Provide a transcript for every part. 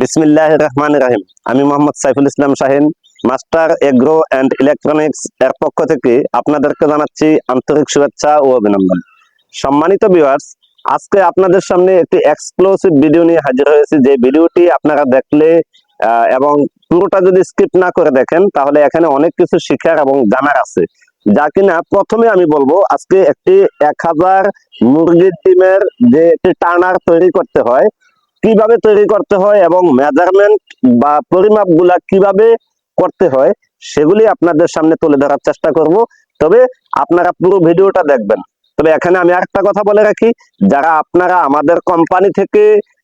বিসমিল্লাহ রহমান রাহিম। আমি Mohammad Saiful Islam Shahin, master agro and electronics এর পক্ষ থেকে আপনাদেরকে জানাচ্ছি আন্তরিক শুভেচ্ছা ও অভিনন্দন। সম্মানিত ভিউয়ার্স আজকে আপনাদের সামনে একটি এক্সক্লুসিভ ভিডিও নিয়ে হাজির হয়েছি। যে ভিডিওটি আপনারা দেখলে এবং পুরোটা যদি স্কিপ না করে দেখেন, তাহলে এখানে অনেক কিছু শিখার এবং জানার আছে। যা কিনা প্রথমে আমি বলব, আজকে একটি এক হাজার মুরগির ডিমের যে একটি টার্নার তৈরি করতে হয় কীভাবে তৈরি করতে হয় এবং মেজারমেন্ট বা পরিমাপগুলা কীভাবে করতে হয়, সেগুলি আপনাদের সামনে তুলে ধরার চেষ্টা করব। তবে আপনারা পুরো ভিডিওটা দেখবেন। তবে এখানে আমি একটা কথা বলে রাখি, যারা আপনারা আমাদের কোম্পানি থেকে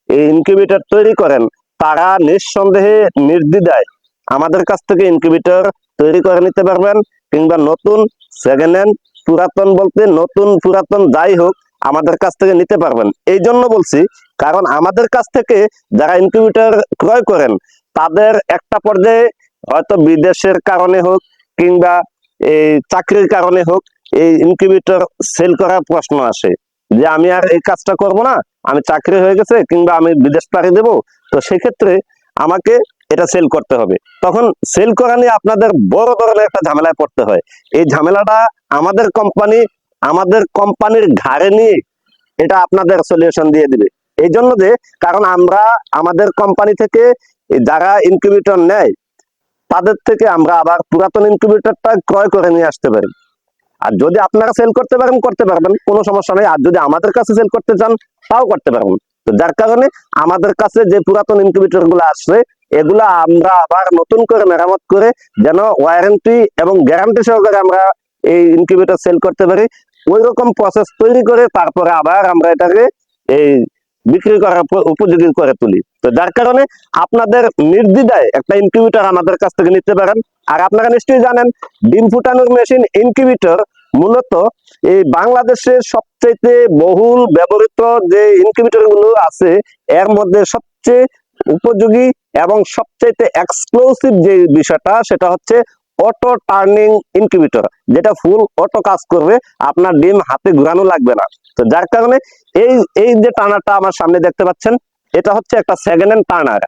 এই ইনকিউবেটর তৈরি করেন, তারা নিঃসন্দেহে নির্দ্বিধায় আমাদের কাছ থেকে ইনকিউবেটর তৈরি করে নিতে পারবেন, কিংবা নতুন সেকেন্ড হ্যান্ড পুরাতন বলতে নতুন, পুরাতন যাই হোক আমাদের কাছ থেকে নিতে পারবেন। এই জন্য বলছি, কারণ আমাদের কাছ থেকে যারা ইনকিউবেটর ক্রয় করেন, তাদের একটা পর্যায়ে হয়তো বিদেশের কারণে হোক কিংবা এই চাকরির কারণে হোক এই ইনকিউবেটর সেল করার প্রশ্ন আসে যে আমি আর এই কাজটা করব না, আমি চাকরি হয়ে গেছে কিংবা আমি বিদেশ পাড়ি দেবো। তো সেক্ষেত্রে আমাকে এটা সেল করতে হবে। তখন সেল করা নিয়ে আপনাদের বড় ধরনের একটা ঝামেলায় পড়তে হয়। এই ঝামেলাটা আমাদের কোম্পানি আমাদের কোম্পানির ঘাড়ে নিয়ে এটা আপনাদের সলিউশন দিয়ে দিবে। এই জন্য যে, কারণ আমরা আমাদের কোম্পানি থেকে যারা ইনকিউবেটর নেয়, তাদের থেকে আমরা আবার পুরাতন ইনকিউবেটরটা ক্রয় করে নিয়ে আসতে পারি। আর যদি আপনারা সেল করতে পারেন, করতে পারবেন, কোনো সমস্যা নেই। আর যদি আমাদের কাছে সেল করতে চান, তাও করতে পারবেন। তো যার কারণে আমাদের কাছে যে পুরাতন ইনকিউবেটরগুলো আসছে এগুলা আমরা আবার নতুন করে মেরামত করে যেন ওয়ারেন্টি এবং গ্যারান্টি সহকারে আমরা এই ইনকিউবেটর সেল করতে পারি। ওই রকম প্রসেস তৈরি করে তারপরে আবার আমরা এটাকে এই বিক্রি করার উপযোগী করে তুলি। তো যার কারণে আপনাদের নির্দ্বিধায় একটা ইনকিউবেটর আমাদের কাছ থেকে নিতে পারেন। আর আপনারা নিশ্চয়ই জানেন, ডিম ফুটানোর মেশিন ইনকিউবেটর মূলত এই বাংলাদেশের সবচেয়ে বহুল ব্যবহৃত যে ইনকিউবেটরগুলো আছে, এর মধ্যে সবচেয়ে উপযোগী এবং সবচেয়ে এক্সক্লুসিভ যে বিষয়টা, সেটা হচ্ছে অটো টার্নিং ইনকিউবেটর যেটা ফুল অটো কাজ করবে, আপনার ডিম হাতে ঘুরানো লাগবে না। তো যার কারণে এই এই যে টানারটা আমার সামনে দেখতে পাচ্ছেন, এটা হচ্ছে একটা সেকেন্ড হ্যান্ড টার্নার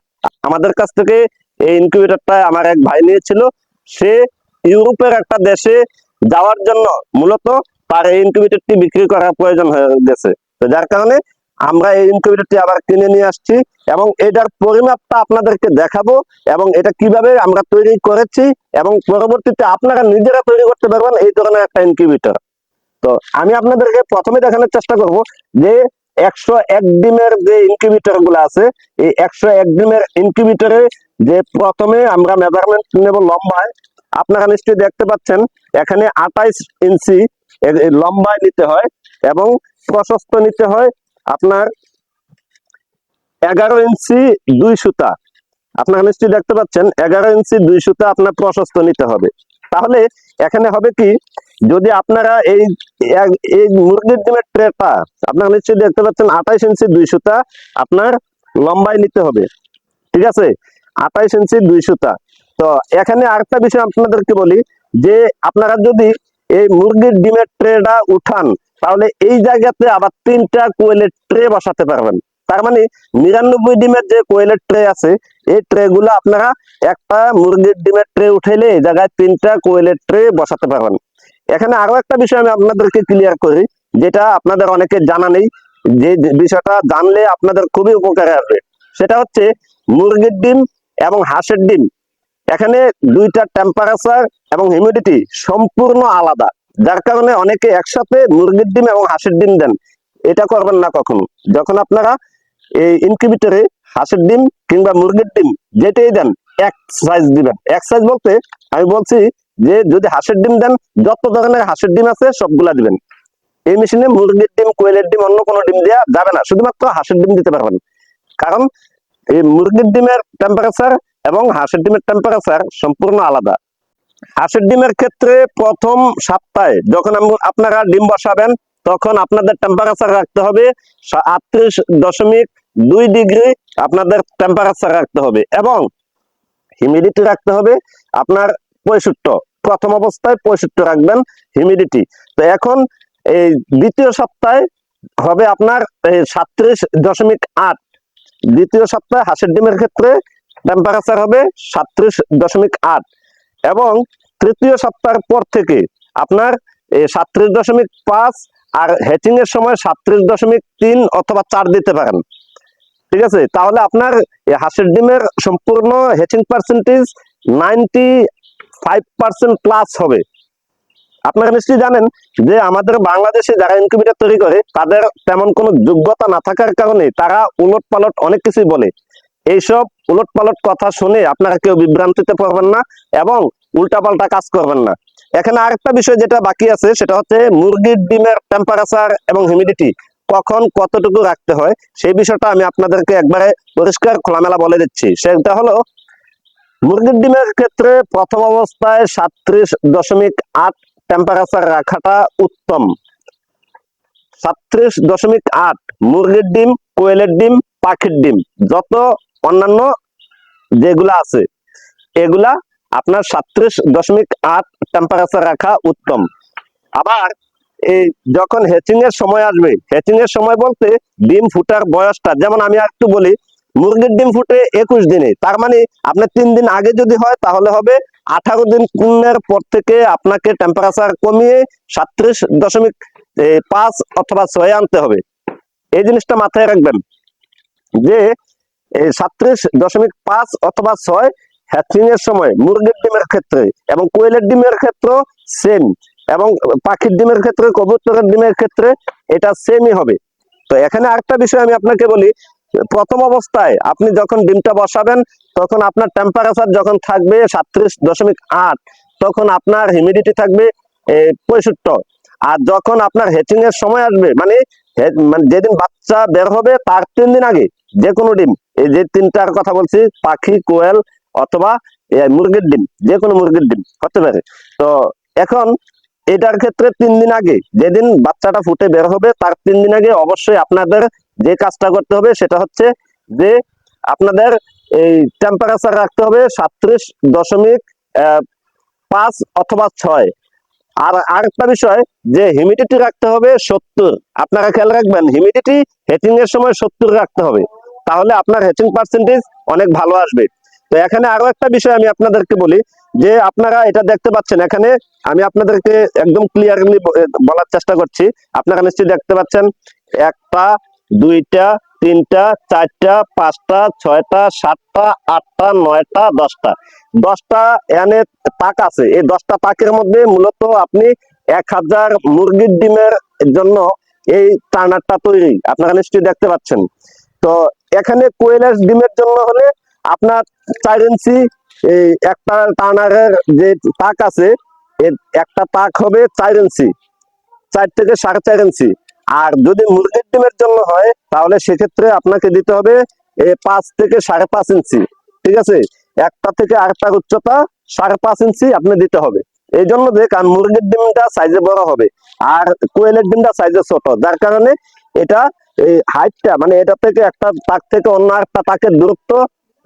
আমাদের কাছ থেকে এই ইনকিউবেটরটা আমার এক ভাই নিয়েছিল। সে ইউরোপের একটা দেশে যাওয়ার জন্য মূলত তার এই ইনকিউবেটরটি বিক্রি করার প্রয়োজন হয়ে গেছে। তো যার কারণে আমরা এই ইনকিউবেটরটি আবার কিনে নিয়ে আসছি এবং এটার পরিমাপটা আপনাদেরকে দেখাবো এবং এটা কীভাবে আমরা তৈরি করেছি এবং পরবর্তীতে আপনারা নিজেরা তৈরি করতে পারবেন এই ধরনের একটা ইনকিউবেটর তো আমি আপনাদেরকে প্রথমে দেখানোর চেষ্টা করব যে একশো এক ডিমের যে ইনকিউবেটরগুলো আছে, এই একশো এক ডিমের ইনকিউবেটরে যে প্রথমে আমরা মেজারমেন্ট নেব লম্বায়, আপনারা নিশ্চয়ই দেখতে পাচ্ছেন, এখানে আঠাইশ ইঞ্চি লম্বায় নিতে হয় এবং প্রশস্ত নিতে হয় আপনার এগারো ইঞ্চি দুই সুতা। আপনার নিশ্চয়ই দেখতে পাচ্ছেন, এগারো ইঞ্চি দুই সুতা আপনার প্রশস্ত নিতে হবে। তাহলে এখানে হবে কি, যদি আপনারা এই এই মুরগির ডিমের ট্রেটা আপনারা নিশ্চয়ই দেখতে পাচ্ছেন, আঠাইশ ইঞ্চি দুই সুতা আপনার লম্বায় নিতে হবে। ঠিক আছে? আঠাইশ ইঞ্চি দুই সুতা। তো এখানে আরেকটা বিষয় আপনাদেরকে বলি, যে আপনারা যদি এই মুরগির ডিমের ট্রেটা উঠান তাহলে এই জায়গাতে আবার তিনটা কোয়েলের ট্রে বসাতে পারবেন। তার মানে নিরানব্বই ডিমের যে কোয়েলের ট্রে আছে, এই ট্রে গুলো আপনারা একটা মুরগির ডিমের ট্রে উঠাইলে এই জায়গায় তিনটা কোয়েলের ট্রে বসাতে পারবেন। এখানে আরও একটা বিষয় আমি আপনাদেরকে ক্লিয়ার করি, যেটা আপনাদের অনেকে জানা নেই, যে বিষয়টা জানলে আপনাদের খুবই উপকারে আসবে। সেটা হচ্ছে মুরগির ডিম এবং হাঁসের ডিম। এখানে দুইটা টেম্পারেচার এবং হিউমিডিটি সম্পূর্ণ আলাদা। যার কারণে অনেকে একসাথে মুরগির ডিম এবং হাঁসের ডিম দেন। এটা করবেন না কখনো। যখন আপনারা এই ইনকিউবেটরে হাঁসের ডিম কিংবা মুরগির ডিম যেটাই দেন, এক সাইজ দিবেন। এক সাইজ বলতে আমি বলছি যে, যদি হাঁসের ডিম দেন, যত ধরনের হাঁসের ডিম আছে সবগুলা দিবেন। এই মেশিনে মুরগির ডিম, কোয়েলের ডিম, অন্য কোনো ডিম দেওয়া যাবে না। শুধুমাত্র হাঁসের ডিম দিতে পারবেন। কারণ এই মুরগির ডিমের টেম্পারেচার এবং হাঁসের ডিমের টেম্পারেচার সম্পূর্ণ আলাদা। হাঁসের ডিমের ক্ষেত্রে প্রথম সপ্তাহে যখন আপনারা ডিম বসাবেন, তখন আপনাদের টেম্পারেচার রাখতে হবে আটত্রিশ দশমিক দুই ডিগ্রি আপনাদের টেম্পারেচার রাখতে হবে এবং হিউমিডিটি রাখতে হবে আপনার পঁয়ষট্টি। প্রথম অবস্থায় পঁয়ষট্টি রাখবেন হিউমিডিটি তো এখন এই দ্বিতীয় সপ্তাহে হবে আপনার সাতত্রিশ দশমিক আট। দ্বিতীয় সপ্তাহে হাঁসের ডিমের ক্ষেত্রে টেম্পারেচার হবে সাত্রিশ দশমিক আট। এবং তৃতীয় সপ্তাহের পর থেকে আপনার সাত্রিশ দশমিক পাঁচ আর হ্যাচিং এর সময় সাত্রিশ দশমিক তিন অথবা চার দিতে পারেন। ঠিক আছে? তাহলে আপনার হাঁসের ডিমের সম্পূর্ণ hatching percentage ninety five percent plus হবে। আপনারা নিশ্চয়ই জানেন যে আমাদের বাংলাদেশে যারা ইনকিউবেটর তৈরি করে, তাদের তেমন কোনো যোগ্যতা না থাকার কারণে তারা উলট পালট অনেক কিছুই বলে। এইসব উলট পালট কথা শুনে আপনারা কেউ বিভ্রান্তিতে পড়বেন না এবং উল্টাপাল্টা কাজ করবেন না। এখানে আরেকটা বিষয় যেটা বাকি আছে, সেটা হচ্ছে মুরগির ডিমের টেম্পারেচার এবং হিউমিডিটি কখন কতটুকু রাখতে হয়, সেই বিষয়টা আমি আপনাদেরকে একবারে পরিষ্কার, খোলামেলা বলে দিচ্ছি। সেটা হলো, মুরগির ডিমের ক্ষেত্রে প্রথম অবস্থায় সাত্রিশ দশমিক আট টেম্পারেচার রাখাটা উত্তম। সাত্রিশ দশমিক আট মুরগির ডিম, কোয়েলের ডিম, পাখির ডিম, যত অন্যান্য যেগুলা আছে, এগুলা আপনার সাত্রিশ দশমিক আট টেম্পারেচার রাখা উত্তম। আবার এই যখন হ্যাচিং এর সময় আসবে হ্যাচিং এর সময় বলতে ডিম ফুটার বয়সটা, যেমন আমি একটু বলি, মুরগির ডিম ফুটে একুশ দিনে, তার মানে আপনার তিন দিন আগে যদি হয়, তাহলে হবে আঠারো দিন দিনের পর থেকে আপনাকে টেম্পারেচার কমিয়ে সাত্রিশ দশমিক পাঁচ অথবা ছয় আনতে হবে। এই জিনিসটা মাথায় রাখবেন যে সাত্রিশ দশমিক পাঁচ অথবা ছয় হ্যাচিং এর সময়, মুরগির ডিমের ক্ষেত্রে এবং কোয়েলের ডিমের ক্ষেত্রে সেম এবং পাখির ডিমের ক্ষেত্রে, কবুতরের ডিমের ক্ষেত্রে এটা সেমই হবে। তো এখানে আরেকটা বিষয় আমি আপনাকে বলি, প্রথম অবস্থায় আপনি যখন ডিমটা বসাবেন, তখন আপনার টেম্পারেচার যখন থাকবে সাত্রিশ দশমিক আট, তখন আপনার হিউমিডিটি থাকবে পঁয়ষট্টি। আর যখন আপনার হ্যাচিং এর সময় আসবে মানে মানে যেদিন বাচ্চা বের হবে, তার তিন দিন আগে যে কোনো ডিম, এই যে তিনটার কথা বলছি, পাখি, কোয়েল অথবা মুরগির ডিম যে কোনো মুরগির ডিম, হতে পারে। তো এখন এটার ক্ষেত্রে তিন দিন আগে যেদিন বাচ্চাটা ফুটে বের হবে, তার তিন দিন আগে অবশ্যই আপনাদের যে কাজটা করতে হবে, সেটা হচ্ছে যে আপনাদের এই টেম্পারেচার রাখতে হবে সাত্রিশ দশমিক পাঁচ অথবা ছয়। আর আরেকটা বিষয়, যে হিউমিডিটি রাখতে হবে সত্তর। আপনারা খেয়াল রাখবেন হিউমিডিটি হেচিং এর সময় সত্তর রাখতে হবে। তাহলে আপনার হেটিং পার্সেন্টেজ অনেক ভালো আসবে। তো এখানে আরও একটা বিষয় আমি আপনাদেরকে বলি, যে আপনারা এটা দেখতে পাচ্ছেন, এখানে আমি আপনাদেরকে একদম ক্লিয়ারলি বলার চেষ্টা করছি। আপনারা নিশ্চয়ই দেখতে পাচ্ছেন, একটা, দুইটা, তিনটা, চারটা, পাঁচটা, ছয়টা, সাতটা, আটটা, নয়টা, দশটা। দশটা এনে তাক আছে। এই দশটা তাকের মধ্যে মূলত আপনি এক হাজার মুরগির ডিমের জন্য এই টার্নারটা তৈরি। আপনারা নিশ্চয়ই দেখতে পাচ্ছেন। তো এখানে কোয়েলের ডিমের জন্য হলে আপনার চার এই একটা টার্নারের যে তাক আছে একটা তাক হবে চার চার থেকে সাড়ে চার ইঞ্চি আর যদি মুরগির ডিমের জন্য হয়, তাহলে সেক্ষেত্রে আপনাকে দিতে হবে পাঁচ থেকে সাড়ে পাঁচ ইঞ্চি ঠিক আছে? একটা থেকে আরেকটার উচ্চতা সাড়ে পাঁচ ইঞ্চি আপনি দিতে হবে। এই জন্য যে, কারণ মুরগির ডিমটা সাইজে বড় হবে, আর কোয়েলের ডিমটা সাইজে ছোট, যার কারণে এটা এই হাইটটা মানে এটা থেকে একটা তাক থেকে অন্য একটা তাকের দূরত্ব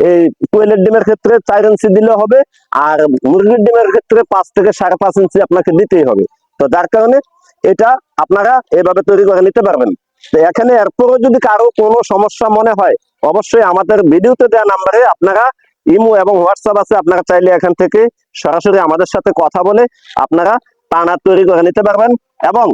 এই কোয়েলের ডিমের ক্ষেত্রে চার ইঞ্চি দিলে হবে, আর মুরগির ডিমের ক্ষেত্রে পাঁচ থেকে সাড়ে পাঁচ ইঞ্চি আপনাকে দিতেই হবে। তো যার কারণে এটা আপনারা এভাবে তৈরি করে নিতে পারবেন। তো এখানে এরপরও যদি কারও কোনো সমস্যা মনে হয়, অবশ্যই আমাদের ভিডিওতে দেওয়া নাম্বারে আপনারা ইমো এবং হোয়াটসঅ্যাপ আছে, আপনারা চাইলে এখান থেকে সরাসরি আমাদের সাথে কথা বলে আপনারা টানা তৈরি করে নিতে পারবেন। এবং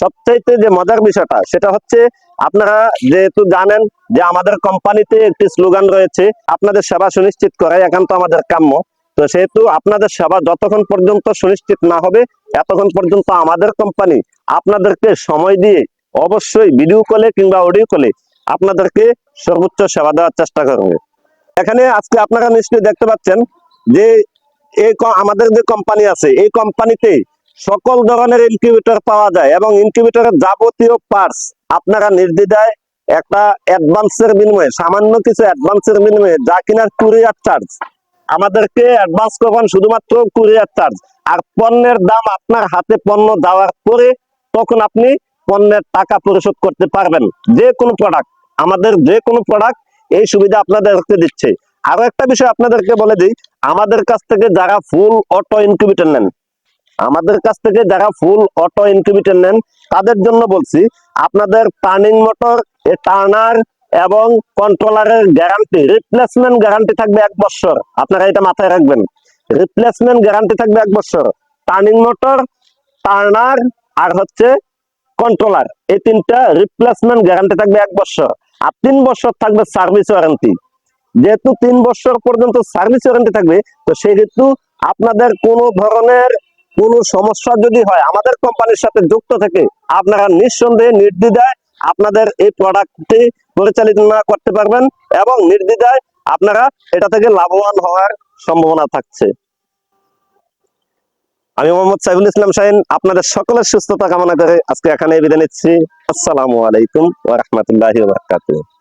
সবচাইতে যে মজার বিষয়টা, সেটা হচ্ছে আপনারা যেহেতু জানেন যে আমাদের কোম্পানিতে একটি স্লোগান রয়েছে, আপনাদের সেবা সুনিশ্চিত করাই একান্ত আমাদের কাম্য। তো সেহেতু আপনাদের সেবা যতক্ষণ পর্যন্ত সুনিশ্চিত না হবে, এতক্ষণ পর্যন্ত আমাদের কোম্পানি আপনাদেরকে সময় দিয়ে অবশ্যই ভিডিও কলে কিংবা অডিও কলে আপনাদেরকে সর্বোচ্চ সেবা দেওয়ার চেষ্টা করবে। এখানে আজকে আপনারা নিশ্চয়ই দেখতে পাচ্ছেন যে এই আমাদের যে কোম্পানি আছে, এই কোম্পানিতে সকল ধরনের ইনকিউবেটর পাওয়া যায় এবং ইনকিউবেটরের যাবতীয় পার্টস আপনারা নির্দ্বিধায় একটা অ্যাডভান্সের বিনিময়ে, সামান্য কিছু অ্যাডভান্সের বিনিময়ে যা কিনার কুরিয়ার চার্জ আমাদেরকে অ্যাডভান্স করবেন শুধুমাত্র কুরিয়ার চার্জ আর পণ্যের দাম আপনার হাতে পণ্য দেওয়ার পরে তখন আপনি পণ্যের টাকা পরিশোধ করতে পারবেন। যে কোনো প্রোডাক্ট আমাদের যে কোনো প্রোডাক্ট এই সুবিধা আপনাদেরকে দিচ্ছে। আরও একটা বিষয় আপনাদেরকে বলে দিই, আমাদের কাছ থেকে যারা ফুল অটো ইনকিউবেটর নেন আমাদের কাছ থেকে যারা ফুল অটো ইনকিউবেটর নেন, তাদের জন্য বলছি, আপনাদের টার্নিং মোটর টার্নার এবং কন্ট্রোলারের গ্যারান্টি রিপ্লেসমেন্ট গ্যারান্টি থাকবে এক বছর। আপনারা এটা মাথায় রাখবেন। রিপ্লেসমেন্ট গ্যারান্টি থাকবে এক বছর। টার্নিং মোটর টার্নার আর হচ্ছে কন্ট্রোলার এই তিনটা রিপ্লেসমেন্ট গ্যারান্টি থাকবে এক বছর। আর তিন বছর থাকবে সার্ভিস ওয়ারেন্টি যেহেতু তিন বছর পর্যন্ত সার্ভিস ওয়ারেন্টি থাকবে, তো সেহেতু আপনাদের কোনো ধরনের কোনো সমস্যা যদি হয়, আমাদের কোম্পানির সাথে যুক্ত থেকে আপনারা নিঃসন্দেহে নির্দ্বিধায় আপনাদের এই প্রোডাক্টটি পরিচালনা করতে পারবেন এবং নির্দ্বিধায় আপনারা এটা থেকে লাভবান হওয়ার সম্ভাবনা থাকছে। আমি মোহাম্মদ সাইফুল ইসলাম শাহিন, আপনাদের সকলের সুস্থতা কামনা করে আজকে এখানে বিদায় নিচ্ছি। আসসালামু আলাইকুম ওয়া বারাকাতুহু।